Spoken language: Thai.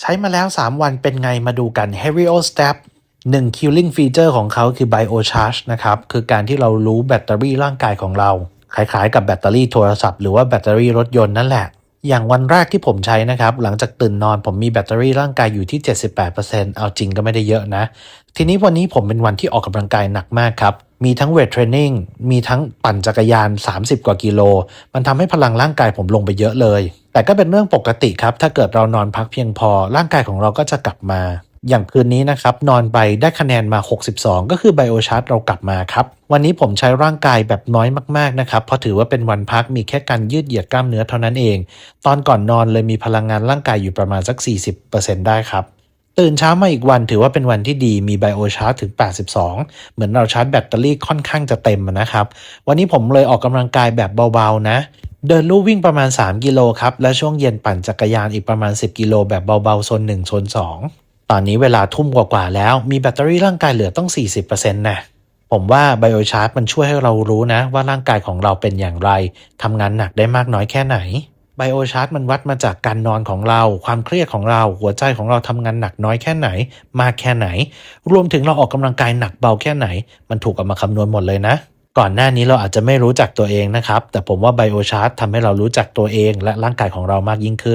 ใช้มาแล้ว 3 วันเป็นไงมาดูกัน Heavio Step 1 Killing Feature ของเขาคือ Biocharge นะครับ คือการที่เรารู้แบตเตอรี่ร่างกายของเรา คล้ายๆกับแบตเตอรี่โทรศัพท์หรือว่าแบตเตอรี่รถยนต์นั่นแหละ อย่างวันแรกที่ผมใช้นะครับ หลังจากตื่นนอนผมมีแบตเตอรี่ร่างกายอยู่ที่ 78%เอาจริงก็ไม่ได้เยอะนะ ทีนี้วันนี้ผมเป็นวันที่ออกกำลังกายหนักมากครับมีทั้งเวทเทรนนิ่ง มีทั้งปั่นจักรยาน 30 กว่ากิโล มันทำให้พลังร่างกายผมลงไปเยอะเลย แต่ก็เป็นเรื่องปกติครับ ถ้าเกิดเรานอนพักเพียงพอ ร่างกายของเราก็จะกลับมา อย่างคืนนี้นะครับนอนไปได้คะแนนมา 62 ก็คือไบโอชาร์ตเรากลับมาครับ วันนี้ผมใช้ร่างกายแบบน้อยมากๆนะครับเพราะถือว่าเป็นวันพักมีแค่การยืดเหยียดกล้ามเนื้อเท่านั้นเอง ตอนก่อนนอนเลยมีพลังงานร่างกายอยู่ประมาณสัก 40%ได้ครับตื่นเช้ามาอีกวันถือว่าเป็นวันที่ดีมีไบโอชาร์จถึง 82 เหมือนเราชาร์จแบตเตอรี่ค่อนข้างจะเต็มนะครับ วันนี้ผมเลยออกกำลังกายแบบเบาๆนะ เดินลู่วิ่งประมาณ 3 กิโลครับ และช่วงเย็นปั่นจักรยานอีกประมาณ 10 กิโลแบบเบาๆโซน1โซน2 ตอนนี้เวลาทุ่มกว่าๆแล้ว มีแบตเตอรี่ร่างกายเหลือต้อง 40%นะผมว่าไบโอชาร์จมันช่วยให้เรารู้นะ ว่าร่างกายของเราเป็นอย่างไรทำงานหนักได้มากน้อยแค่ไหนไบโอชาร์ตมันวัดมาจากการนอนของเรา ความเครียดของเรา หัวใจของเราทำงานหนักน้อยแค่ไหน มากแค่ไหน รวมถึงเราออกกำลังกายหนักเบาแค่ไหน มันถูกเอามาคำนวณหมดเลยนะ ก่อนหน้านี้เราอาจจะไม่รู้จักตัวเองนะครับ แต่ผมว่าไบโอชาร์ตทำให้เรารู้จักตัวเองและร่างกายของเรามากยิ่งขึ้น